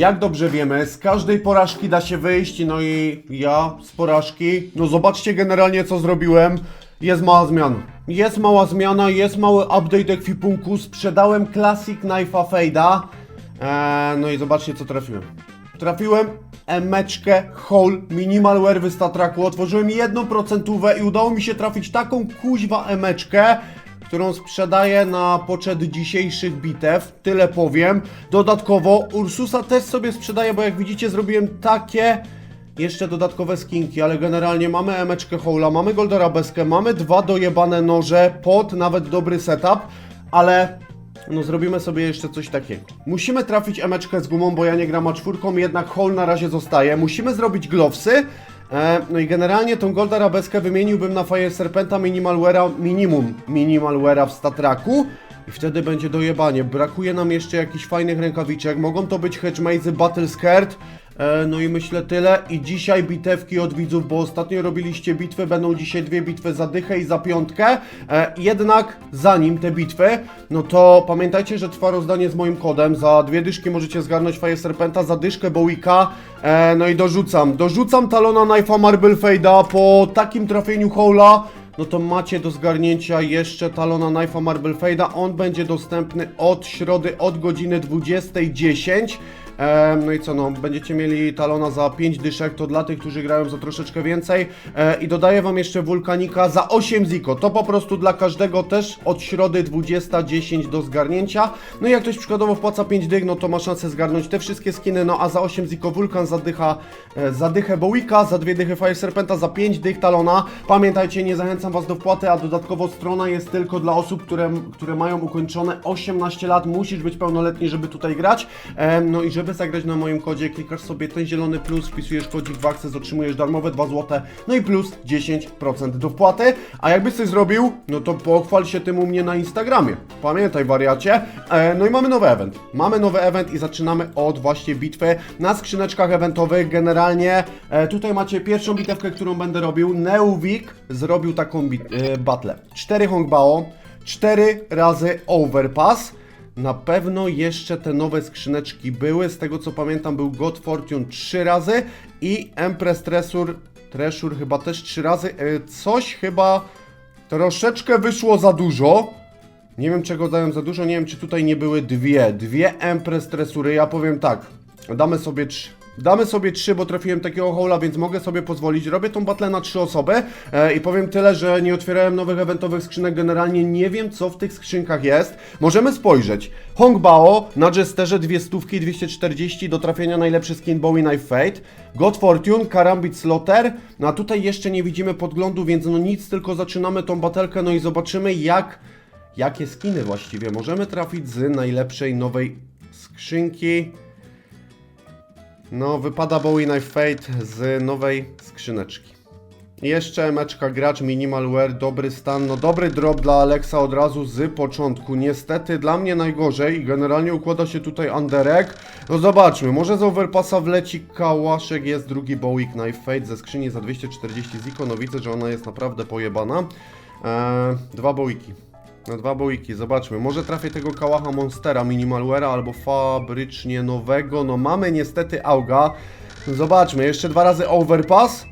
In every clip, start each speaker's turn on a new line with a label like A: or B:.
A: Jak dobrze wiemy, z każdej porażki da się wyjść, no i ja z porażki, no zobaczcie generalnie co zrobiłem. Jest mała zmiana. Jest mała zmiana, jest mały update ekwipunku. Sprzedałem Classic Knife'a Fade'a. Eee, no i zobaczcie co trafiłem. Trafiłem emeczkę Hole Minimalware w Statraku. Otworzyłem jedną procentówę i udało mi się trafić taką kuźwa emeczkę, którą sprzedaję na poczet dzisiejszych bitew. Tyle powiem. Dodatkowo Ursusa też sobie sprzedaję, bo jak widzicie zrobiłem takie jeszcze dodatkowe skinki, ale generalnie mamy emeczkę Hola, mamy Goldarabeskę, mamy dwa dojebane noże pod nawet dobry setup, ale no zrobimy sobie jeszcze coś takiego. Musimy trafić emeczkę z gumą, bo ja nie gram a czwórką, jednak Hol na razie zostaje. Musimy zrobić glowsy, e, no i generalnie tą Goldarabeskę wymieniłbym na Fire Serpenta Minimalware'a, minimum Minimalware'a w Statraku. I wtedy będzie dojebanie. Brakuje nam jeszcze jakichś fajnych rękawiczek. Mogą to być Hedgemazy Battle Skirt. E, no i myślę tyle. I dzisiaj bitewki od widzów, bo ostatnio robiliście bitwy. Będą dzisiaj dwie bitwy za dychę i za piątkę. E, jednak zanim te bitwy, no to pamiętajcie, że trwa rozdanie z moim kodem. Za dwie dyszki możecie zgarnąć Fire Serpenta, za dyszkę Bowika. E, no i dorzucam. Dorzucam talona Knife'a Marble Fade'a po takim trafieniu Hola no to macie do zgarnięcia jeszcze talona Knife'a Marble Fade'a. On będzie dostępny od środy od godziny 20.10. Em, no i co, no, będziecie mieli talona za 5 dyszek, to dla tych, którzy grają za troszeczkę więcej. E, I dodaję wam jeszcze wulkanika za 8 ziko. To po prostu dla każdego też od środy 20.10 do zgarnięcia. No i jak ktoś przykładowo wpłaca 5 dych, no to ma szansę zgarnąć te wszystkie skiny. No a za 8 ziko wulkan zadycha, e, zadychę Bowika, za 2 dychy Fire Serpenta, za 5 dych talona. Pamiętajcie, nie zachęcam was do wpłaty, a dodatkowo strona jest tylko dla osób, które, które mają ukończone 18 lat. Musisz być pełnoletni, żeby tutaj grać. Em, no i żeby zagrać na moim kodzie, klikasz sobie ten zielony plus, wpisujesz kodzik w Access, otrzymujesz darmowe 2 zł, no i plus 10% do wpłaty. A jakbyś coś zrobił, no to pochwal się tym u mnie na Instagramie. Pamiętaj wariacie. E, no i mamy nowy event. Mamy nowy event i zaczynamy od właśnie bitwy na skrzyneczkach eventowych. Generalnie e, tutaj macie pierwszą bitewkę, którą będę robił. Neuvik zrobił taką bit- e, battle. 4 Hongbao, 4 razy Overpass. Na pewno jeszcze te nowe skrzyneczki były. Z tego co pamiętam był God Fortune 3 razy i Empress Treasure, Treasure chyba też 3 razy. E, Coś chyba troszeczkę wyszło za dużo. Nie wiem czego dają za dużo, nie wiem czy tutaj nie były dwie. Dwie Empress Treasury. Ja powiem tak, damy sobie trzy. Damy sobie trzy, bo trafiłem takiego hola, więc mogę sobie pozwolić. Robię tą battle na trzy osoby e, i powiem tyle, że nie otwierałem nowych eventowych skrzynek. Generalnie nie wiem, co w tych skrzynkach jest. Możemy spojrzeć. Hongbao na Jesterze dwie stówki 240 do trafienia najlepszy skin Bowie Knife Fate. God Fortune, Karambit Slaughter. No a tutaj jeszcze nie widzimy podglądu, więc no nic, tylko zaczynamy tą batelkę, no i zobaczymy jak, jakie skiny właściwie możemy trafić z najlepszej nowej skrzynki. No, wypada Bowie Knife Fate z nowej skrzyneczki. Jeszcze meczka gracz Minimalware, dobry stan, no dobry drop dla Alexa od razu z początku. Niestety dla mnie najgorzej generalnie układa się tutaj Anderek. No zobaczmy, może z Overpassa wleci Kałaszek, jest drugi Bowie Knife Fate ze skrzyni za 240 ziko, no widzę, że ona jest naprawdę pojebana. Eee, dwa Bowiki. No dwa boiki, zobaczmy. Może trafię tego kałacha Monstera Minimalware'a albo fabrycznie nowego. No mamy niestety Auga. Zobaczmy, jeszcze dwa razy Overpass.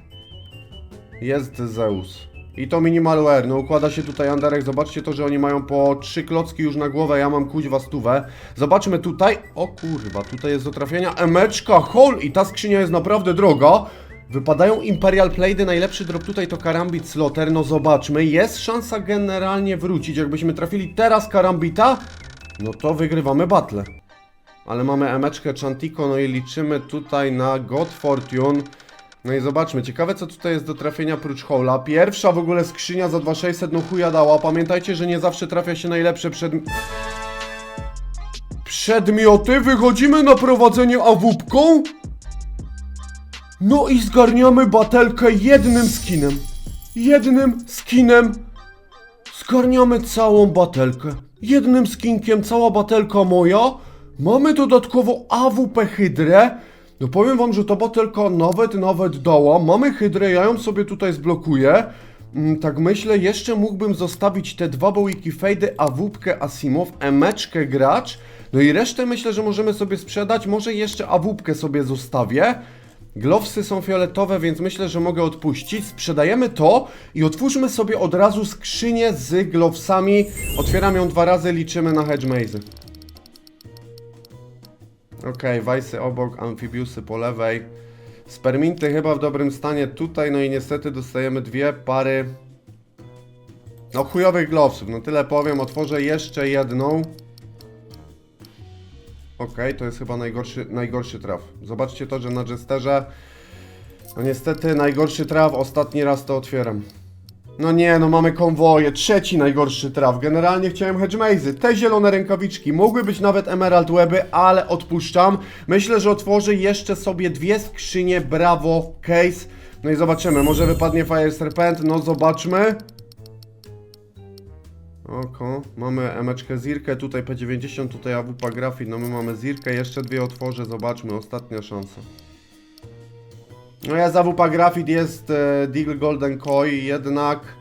A: Jest Zeus. I to Minimalware, no układa się tutaj Anderek, zobaczcie to, że oni mają po trzy klocki już na głowę, ja mam kuźwa stówę. Zobaczmy tutaj, o kurwa, tutaj jest do trafienia emeczka, hol i ta skrzynia jest naprawdę droga. Wypadają Imperial Plady, najlepszy drop tutaj to Karambit Slaughter, no zobaczmy, jest szansa generalnie wrócić, jakbyśmy trafili teraz Karambita, no to wygrywamy battle. Ale mamy emeczkę Chantico, no i liczymy tutaj na God Fortune. No i zobaczmy, ciekawe co tutaj jest do trafienia prócz Hola. Pierwsza w ogóle skrzynia za 2600, no chuja dała. Pamiętajcie, że nie zawsze trafia się najlepsze przed... Przedmioty, wychodzimy na prowadzenie awupką. No i zgarniamy batelkę jednym skinem. Jednym skinem Zgarniamy całą batelkę. Jednym skinkiem cała batelka moja. Mamy dodatkowo AWP Hydrę. No powiem wam, że ta batelka nawet, nawet dała. Mamy Hydrę, ja ją sobie tutaj zblokuję. Mm, Tak myślę, jeszcze mógłbym zostawić te dwa bołiki fejdy, AWP Asimow, emeczkę gracz. No i resztę myślę, że możemy sobie sprzedać, może jeszcze awupkę sobie zostawię. Glowsy są fioletowe, więc myślę, że mogę odpuścić. Sprzedajemy to i otwórzmy sobie od razu skrzynię z glowsami. Otwieram ją dwa razy, liczymy na hedge maze. Okej, wajsy obok, amfibiusy po lewej. Sperminty chyba w dobrym stanie tutaj, no i niestety dostajemy dwie pary no chujowych glowsów, no tyle powiem, otworzę jeszcze jedną. Okej, to jest chyba najgorszy, najgorszy traf. Zobaczcie to, że na Jesterze, no niestety najgorszy traf, ostatni raz to otwieram. No nie, no mamy konwoje, trzeci najgorszy traf. Generalnie chciałem hedge maze'y. Te zielone rękawiczki mogły być nawet emerald weby, ale odpuszczam. Myślę, że otworzę jeszcze sobie dwie skrzynie Bravo Case. No i zobaczymy, może wypadnie Fire Serpent, no zobaczmy. Oko, mamy emeczkę Zirkę, tutaj P90, tutaj AWP Grafit, no my mamy Zirkę, jeszcze dwie otworzę, zobaczmy, ostatnia szansa. No ja za AWP Grafit jest e, Golden Koi, jednak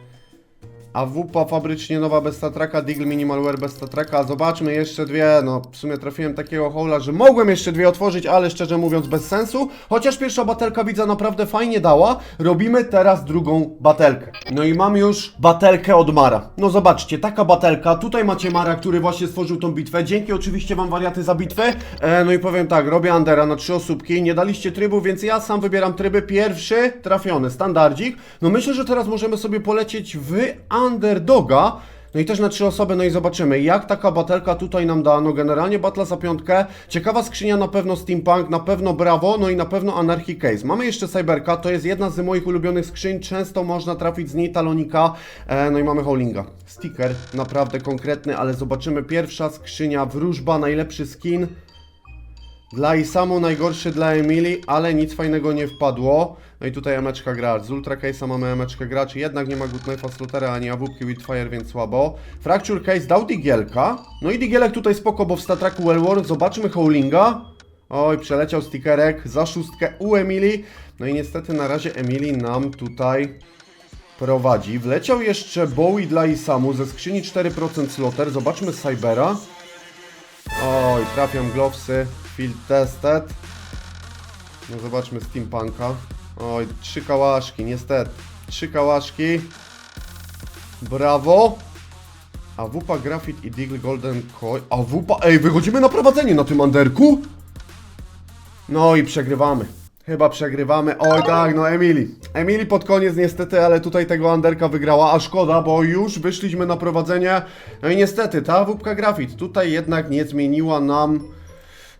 A: AWP fabrycznie nowa bez statraka, Deagle Minimalware bez statraka, zobaczmy jeszcze dwie, no w sumie trafiłem takiego hola, że mogłem jeszcze dwie otworzyć, ale szczerze mówiąc bez sensu, chociaż pierwsza batelka widzę naprawdę fajnie dała, robimy teraz drugą batelkę. No i mam już batelkę od Mara. No zobaczcie, taka batelka, tutaj macie Mara, który właśnie stworzył tą bitwę, dzięki oczywiście wam wariaty za bitwę, e, no i powiem tak, robię Andera na trzy osóbki, nie daliście trybu, więc ja sam wybieram tryby, pierwszy trafiony, standardzik, no myślę, że teraz możemy sobie polecieć w Underdoga, no i też na trzy osoby, no i zobaczymy, jak taka batelka tutaj nam da. No generalnie batla za piątkę, ciekawa skrzynia na pewno Steampunk, na pewno Bravo, no i na pewno Anarchy Case. Mamy jeszcze Cyberka, to jest jedna z moich ulubionych skrzyń, często można trafić z niej talonika, e, no i mamy Howlinga. Sticker, naprawdę konkretny, ale zobaczymy, pierwsza skrzynia, wróżba, najlepszy skin. Dla Isamu najgorszy dla Emilii, ale nic fajnego nie wpadło. No i tutaj emeczka gracz. Z Ultra Case'a mamy emeczkę gracz, jednak nie ma Good Knife'a Slotera ani awupki Witfire, więc słabo. Fracture Case dał Digielka. No i Digielek tutaj spoko, bo w statraku Wellworn zobaczmy Howlinga. Oj, przeleciał stickerek za szóstkę u Emilii. No i niestety na razie Emilii nam tutaj prowadzi. Wleciał jeszcze Bowie dla Isamu ze skrzyni 4% sloter. Zobaczmy Cybera. Oj, trafiam glowsy. Field tested. No zobaczmy Steampunka. Oj, trzy kałaszki, niestety. Trzy kałaszki. Brawo. AWP Graphit i Deagle Golden Koi. AWP, ej, wychodzimy na prowadzenie na tym Anderku? No i przegrywamy. Chyba przegrywamy. Oj tak, no Emily. Emily pod koniec niestety, ale tutaj tego Anderka wygrała, a szkoda, bo już wyszliśmy na prowadzenie. No i niestety, ta WP Grafit tutaj jednak nie zmieniła nam...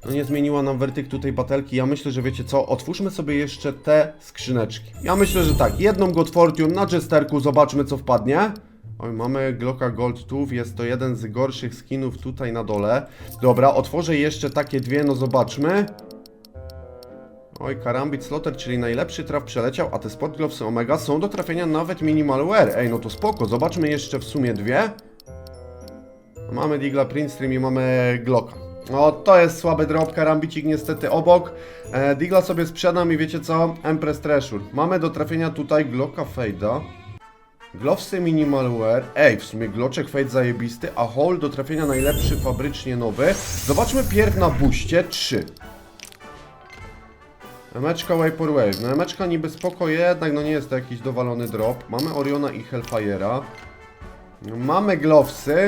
A: No nie zmieniła nam werdyktu tej batelki. Ja myślę, że wiecie co, otwórzmy sobie jeszcze te skrzyneczki. Ja myślę, że tak, jedną God Fortune na Jesterku, zobaczmy co wpadnie. Oj, mamy Glocka Gold Tooth, jest to jeden z gorszych skinów tutaj na dole. Dobra, otworzę jeszcze takie dwie, no zobaczmy. Oj, Karambit Slotter, czyli najlepszy traf przeleciał, a te Sport Gloves Omega są do trafienia nawet Minimal Wear. Ej, no to spoko, zobaczmy jeszcze w sumie dwie. Mamy Digla Print Stream i mamy Glocka. No, to jest słaby drop, Karambicik niestety obok. E, Digla sobie sprzedam i wiecie co? Empress Treasure. Mamy do trafienia tutaj Glocka Fade'a. Glowsy Minimal Wear. Ej, w sumie Gloczek Fade zajebisty, a Hole do trafienia najlepszy fabrycznie nowy. Zobaczmy pierw na buście 3. Emeczka Vapor Wave. No emeczka niby spoko, jednak no nie jest to jakiś dowalony drop. Mamy Oriona i Hellfire'a. Mamy Glowsy.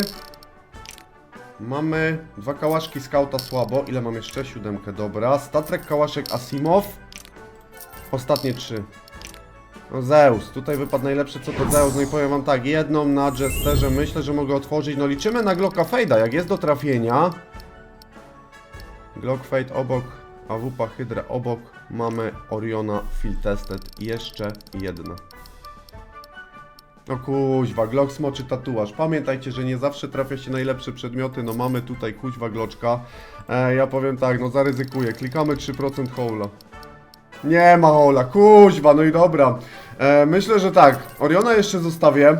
A: Mamy dwa kałaszki Scouta słabo. Ile mam jeszcze? Siódemkę, dobra. Statrek, kałaszek Asimov. Ostatnie trzy. No Zeus, tutaj wypadł najlepszy co to Zeus, no i powiem wam tak, jedną na Jesterze myślę, że mogę otworzyć, no liczymy na Glocka Fade'a, jak jest do trafienia. Glock Fade obok, AWP Hydra obok, mamy Oriona Field Tested i jeszcze jedna. No kuźwa, Glock smoczy tatuaż. Pamiętajcie, że nie zawsze trafia się najlepsze przedmioty. No mamy tutaj kuźwa Gloczka. E, ja powiem tak, no zaryzykuję. Klikamy 3% hola. Nie ma hola, kuźwa, no i dobra. E, myślę, że tak, Oriona jeszcze zostawię.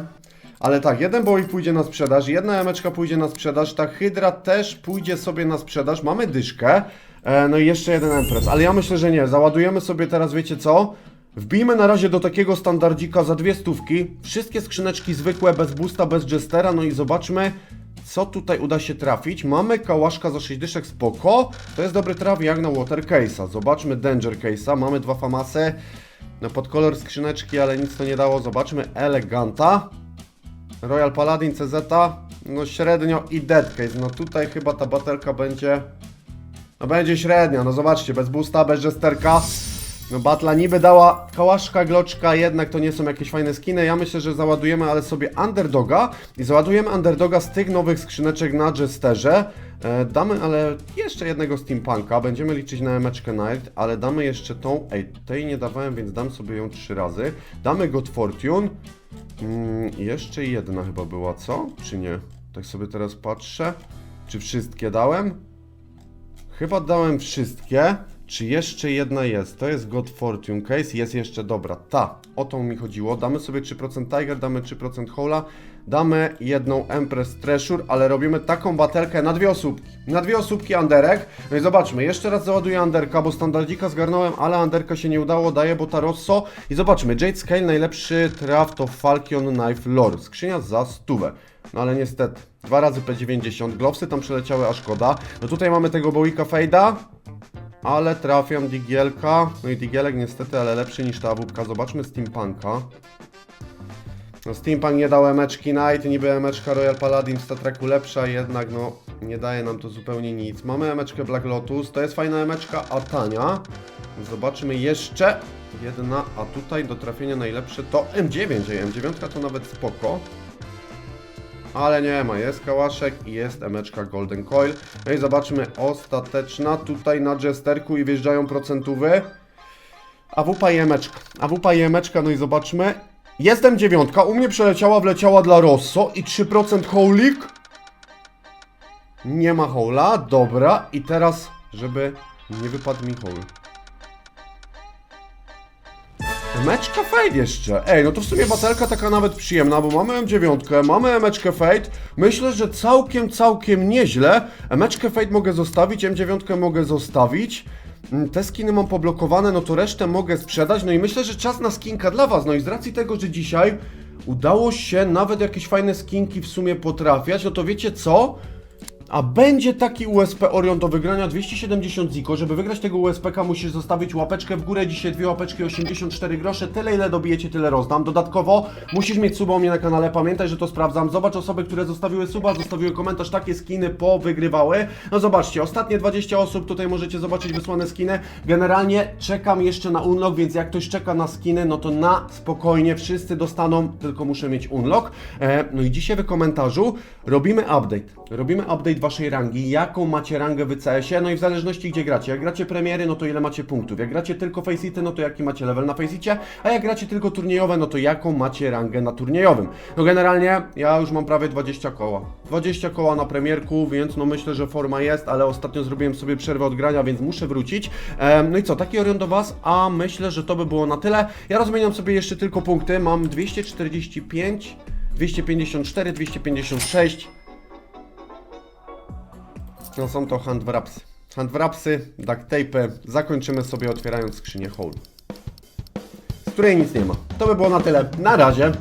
A: Ale tak, jeden boik pójdzie na sprzedaż, jedna emeczka pójdzie na sprzedaż, ta Hydra też pójdzie sobie na sprzedaż, mamy dyszkę, e, no i jeszcze jeden Empress, ale ja myślę, że nie, załadujemy sobie teraz, wiecie co? Wbijmy na razie do takiego standardzika za dwie stówki, wszystkie skrzyneczki zwykłe, bez boosta, bez jestera, no i zobaczmy, co tutaj uda się trafić. Mamy kałaszka za 6 dyszek, spoko. To jest dobry traf jak na Water Case'a. Zobaczmy Danger Case'a. Mamy dwa famasy. No pod kolor skrzyneczki, ale nic to nie dało. Zobaczmy Eleganta. Royal Paladin CZ. No średnio i Dead Case. No tutaj chyba ta batelka będzie... No będzie średnia, no zobaczcie, bez boosta, bez jesterka. No Batla niby dała kałaszka, gloczka, jednak to nie są jakieś fajne skiny. Ja myślę, że załadujemy ale sobie Underdoga i załadujemy Underdoga z tych nowych skrzyneczek na Jesterze. E, damy ale jeszcze jednego Steampunka, będziemy liczyć na Emeczkę Night, ale damy jeszcze tą, ej, tej nie dawałem, więc dam sobie ją trzy razy. Damy God Fortune. Mm, jeszcze jedna chyba była, co? Czy nie? Tak sobie teraz patrzę. Czy wszystkie dałem? Chyba dałem wszystkie. Czy jeszcze jedna jest? To jest God Fortune Case. Jest jeszcze dobra. Ta. O tą mi chodziło. Damy sobie 3% Tiger, damy 3% Hola. Damy jedną Empress Treasure, ale robimy taką batelkę na dwie osóbki. Na dwie osóbki Anderek. No i zobaczmy. Jeszcze raz załaduję Anderka, bo standardzika zgarnąłem, ale Anderka się nie udało. Daję Botarosso. I zobaczmy. Jade Scale, najlepszy traf to Falcon Knife Lore. Skrzynia za stówę. No ale niestety. Dwa razy P90. Glowsy tam przeleciały, a szkoda. No tutaj mamy tego Bowika Fejda. Ale trafiam Digielka. No i Digielek niestety, ale lepszy niż ta AWP. Zobaczmy Steampunka. No Steampunk nie dał emeczki Knight, niby emeczka Royal Paladin w Star Treku lepsza, jednak no nie daje nam to zupełnie nic. Mamy emeczkę Black Lotus, to jest fajna emeczka, a tania. Zobaczymy jeszcze jedna, a tutaj do trafienia najlepsze to M9, ej, M9 to nawet spoko. Ale nie ma, jest kałaszek i jest emeczka Golden Coil. No i zobaczmy, ostateczna tutaj na Jesterku i wjeżdżają procentówy. AWP i emeczka. AWP i emeczka, no i zobaczmy. Jestem dziewiątka, u mnie przeleciała, wleciała dla Rosso i 3% holik. Nie ma hola, dobra. I teraz, żeby nie wypadł mi hol. Meczka Fade jeszcze. Ej, no to w sumie batelka taka nawet przyjemna, bo mamy M9, mamy Emeczkę Fade. Myślę, że całkiem, całkiem nieźle. Emeczkę Fade mogę zostawić, M9 mogę zostawić. Mm, Te skiny mam poblokowane, no to resztę mogę sprzedać. No i myślę, że czas na skinka dla Was. No i z racji tego, że dzisiaj udało się nawet jakieś fajne skinki w sumie potrafiać, no to wiecie co? A będzie taki USP Orion do wygrania 270 ziko. Żeby wygrać tego USPK musisz zostawić łapeczkę w górę. Dzisiaj dwie łapeczki 84 grosze. Tyle ile dobijecie, tyle rozdam. Dodatkowo musisz mieć suba u mnie na kanale. Pamiętaj, że to sprawdzam. Zobacz osoby, które zostawiły suba, zostawiły komentarz. Takie skiny powygrywały. No zobaczcie, ostatnie 20 osób. Tutaj możecie zobaczyć wysłane skiny. Generalnie czekam jeszcze na unlock, więc jak ktoś czeka na skiny, no to na spokojnie wszyscy dostaną, tylko muszę mieć unlock. E, no i dzisiaj w komentarzu robimy update. Robimy update waszej rangi, jaką macie rangę w CS-ie, no i w zależności gdzie gracie. Jak gracie premiery, no to ile macie punktów. Jak gracie tylko Faceity, no to jaki macie level na Faceicie, a jak gracie tylko turniejowe, no to jaką macie rangę na turniejowym. No generalnie ja już mam prawie 20 koła. 20 koła na premierku, więc no myślę, że forma jest, ale ostatnio zrobiłem sobie przerwę od grania, więc muszę wrócić. Em, no i co, taki Orion do was, a myślę, że to by było na tyle. Ja rozmieniam sobie jeszcze tylko punkty, mam 245, 254, 256. No są to handwrapsy. Handwrapsy, duct tape. Zakończymy sobie otwierając skrzynię hole. Z której nic nie ma. To by było na tyle. Na razie.